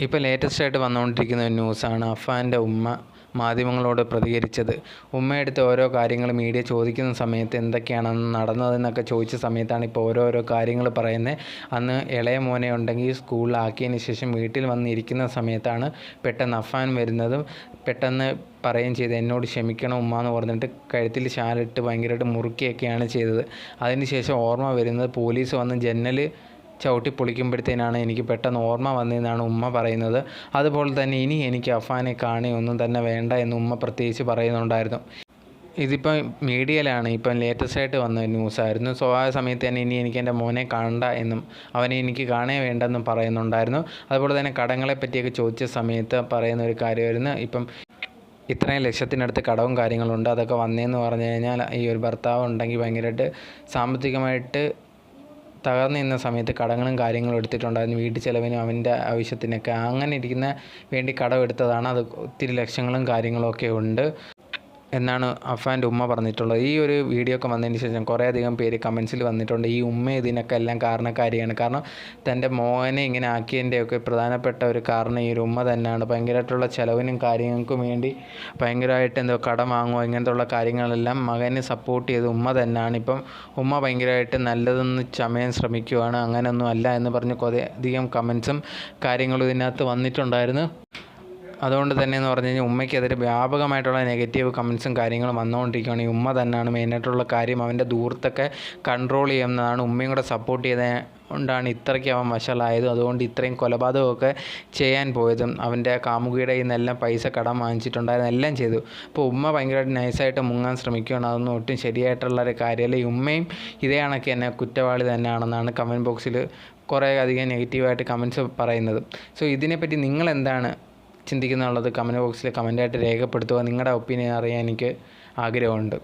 ഇപ്പോൾ ലേറ്റസ്റ്റ് ആയിട്ട് വന്നുകൊണ്ടിരിക്കുന്ന ന്യൂസാണ് അഫാന്റെ ഉമ്മ മാധ്യമങ്ങളോട് പ്രതികരിച്ചത്. ഉമ്മയെടുത്ത് ഓരോ കാര്യങ്ങൾ മീഡിയ ചോദിക്കുന്ന സമയത്ത് എന്തൊക്കെയാണ് അന്ന് നടന്നതെന്നൊക്കെ ചോദിച്ച സമയത്താണ് ഇപ്പോൾ ഓരോരോ കാര്യങ്ങൾ പറയുന്നത്. അന്ന് ഇളയ മോനെ ഉണ്ടെങ്കിൽ സ്കൂളിലാക്കിയതിന് ശേഷം വീട്ടിൽ വന്നിരിക്കുന്ന സമയത്താണ് പെട്ടെന്ന് അഫാൻ വരുന്നതും പെട്ടെന്ന് പറയുകയും ചെയ്ത് എന്നോട് ക്ഷമിക്കണം ഉമ്മ എന്ന് പറഞ്ഞിട്ട് കഴുത്തിൽ ശാലിട്ട് ഭയങ്കരമായിട്ട് മുറുക്കിയൊക്കെയാണ് ചെയ്തത്. അതിനുശേഷം ഓർമ്മ വരുന്നത് പോലീസ് വന്ന് ജനൽ ചവിട്ടി പൊളിക്കുമ്പോഴത്തേനാണ് എനിക്ക് പെട്ടെന്ന് ഓർമ്മ വന്നതെന്നാണ് ഉമ്മ പറയുന്നത്. അതുപോലെ തന്നെ ഇനി എനിക്ക് അഫാനെ കാണുകയൊന്നും തന്നെ വേണ്ട എന്ന് ഉമ്മ പ്രത്യേകിച്ച് പറയുന്നുണ്ടായിരുന്നു. ഇതിപ്പം മീഡിയയിലാണ്. ഇപ്പം ലേറ്റസ്റ്റ് ആയിട്ട് വന്ന ന്യൂസായിരുന്നു സോ ആ സമയത്ത് തന്നെ ഇനി എനിക്ക് എന്റെ മോനെ കാണണ്ട എന്നും അവനെ എനിക്ക് കാണേ വേണ്ടെന്നും പറയുന്നുണ്ടായിരുന്നു. അതുപോലെ തന്നെ കടങ്ങളെ പറ്റിയൊക്കെ ചോദിച്ച സമയത്ത് പറയുന്ന ഒരു കാര്യമായിരുന്നു. ഇപ്പം ഇത്രയും ലക്ഷത്തിനടുത്ത് കടവും കാര്യങ്ങളുണ്ട് അതൊക്കെ വന്നേന്ന് പറഞ്ഞു കഴിഞ്ഞാൽ ഈ ഒരു ഭർത്താവ് ഉണ്ടെങ്കിൽ ഭയങ്കരമായിട്ട് സാമ്പത്തികമായിട്ട് തകർന്നു നിന്ന സമയത്ത് കടങ്ങളും കാര്യങ്ങളും എടുത്തിട്ടുണ്ടായിരുന്നു വീട്ടു ചിലവിനും അവന്റെ ആവശ്യത്തിനൊക്കെ അങ്ങനെ ഇരിക്കുന്ന വേണ്ടി കടം എടുത്തതാണ്. അത് ഒത്തിരി ലക്ഷങ്ങളും കാര്യങ്ങളും ഒക്കെ ഉണ്ട്. എന്നാണ് അഫാന്റെ ഉമ്മ പറഞ്ഞിട്ടുള്ളത്. ഈ ഒരു വീഡിയോ ഒക്കെ വന്നതിന് ശേഷം കുറേയധികം പേര് കമൻസിൽ വന്നിട്ടുണ്ട്. ഈ ഉമ്മ ഇതിനൊക്കെ എല്ലാം കാരണക്കാരിയാണ്. കാരണം തന്റെ മോനെ ഇങ്ങനെ ആക്കിയതിന്റെയൊക്കെ പ്രധാനപ്പെട്ട ഒരു കാരണം ഈ ഒരു ഉമ്മ തന്നെയാണ്. ഭയങ്കരമായിട്ടുള്ള ചിലവിനും കാര്യങ്ങൾക്കും വേണ്ടി ഭയങ്കരമായിട്ട് എന്തോ കടം വാങ്ങുമോ ഇങ്ങനത്തുള്ള കാര്യങ്ങളെല്ലാം മകനെ സപ്പോർട്ട് ചെയ്ത് ഉമ്മ തന്നെയാണ്. ഇപ്പം ഉമ്മ ഭയങ്കരമായിട്ട് നല്ലതെന്ന് ചമയാൻ ശ്രമിക്കുകയാണ് അങ്ങനെയൊന്നും അല്ല എന്ന് പറഞ്ഞ് കുറേ അധികം കമൻസും കാര്യങ്ങളും ഇതിനകത്ത് വന്നിട്ടുണ്ടായിരുന്നു. അതുകൊണ്ട് തന്നെ എന്ന് പറഞ്ഞു കഴിഞ്ഞാൽ ഉമ്മയ്ക്കെതിരെ വ്യാപകമായിട്ടുള്ള നെഗറ്റീവ് കമൻസും കാര്യങ്ങളും വന്നുകൊണ്ടിരിക്കുകയാണ്. ഈ ഉമ്മ തന്നെയാണ് മെയിനായിട്ടുള്ള കാര്യം. അവന്റെ ദൂരത്തൊക്കെ കൺട്രോൾ ചെയ്യുന്നതാണ്. ഉമ്മയും കൂടെ സപ്പോർട്ട് ചെയ്ത കൊണ്ടാണ് ഇത്രയ്ക്ക് അവൻ വഷളായത്. അതുകൊണ്ട് ഇത്രയും കൊലപാതകമൊക്കെ ചെയ്യാൻ പോയതും. അവന്റെ കാമുകിയുടെ കയ്യിൽ നിന്നെല്ലാം പൈസ കടം വാങ്ങിച്ചിട്ടുണ്ടായിരുന്നു. എല്ലാം ചെയ്തു. അപ്പോൾ ഉമ്മ ഭയങ്കരമായിട്ട് നൈസായിട്ട് മുങ്ങാൻ ശ്രമിക്കുകയാണ്. അതൊന്നും ഒട്ടും ശരിയായിട്ടുള്ള ഒരു കാര്യമല്ല. ഉമ്മയും ഇതേ കണക്ക് തന്നെ കുറ്റവാളി തന്നെയാണെന്നാണ് കമന്റ് ബോക്സിൽ കുറേ അധികം നെഗറ്റീവായിട്ട് കമൻസ് പറയുന്നത്. സോ ഇതിനെപ്പറ്റി നിങ്ങൾ എന്താണ് ചിന്തിക്കുന്നുള്ളത് കമന്റ് ബോക്സിൽ കമന്റായിട്ട് രേഖപ്പെടുത്തുക. നിങ്ങളുടെ ഒപ്പീനിയൻ അറിയാൻ എനിക്ക് ആഗ്രഹമുണ്ട്.